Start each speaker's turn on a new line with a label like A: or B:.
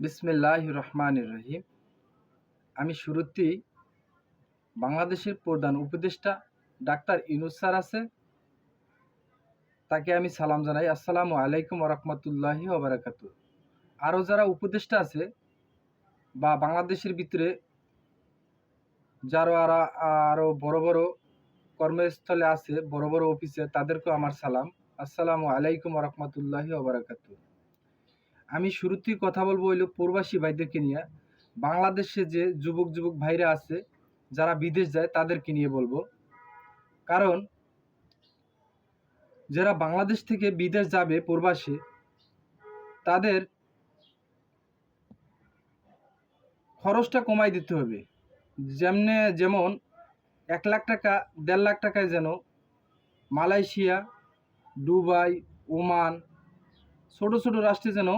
A: বিসমিল্লাহ রহমান রহিম। আমি শুরুতেই বাংলাদেশের প্রধান উপদেষ্টা ডাক্তার ইনুস স্যার আছে, তাকে আমি সালাম জানাই। আসসালামু আলাইকুম রহমতুল্লাহি ওবরাকাত আরও যারা উপদেষ্টা আছে বা বাংলাদেশের ভিতরে যারা আরও আরও বড় বড় কর্মস্থলে আছে, বড় বড় অফিসে, তাদেরকেও আমার সালাম। আসসালামু আলাইকুম রহমতুল্লাহি ওবরাকাত আমি শুরুতেই কথা বলব হইল প্রবাসী ভাইদেরকে নিয়ে। বাংলাদেশে যে যুবক যুবক ভাইরা আছে, যারা বিদেশ যায়, তাদেরকে নিয়ে বলব। কারণ, যারা বাংলাদেশ থেকে বিদেশ যাবে প্রবাসী, তাদের খরচটা কমাই দিতে হবে। যেমনে, যেমন এক লাখ টাকা, দেড় লাখ টাকায় যেন মালয়েশিয়া, দুবাই, ওমান, ছোট ছোট রাষ্ট্রে যেন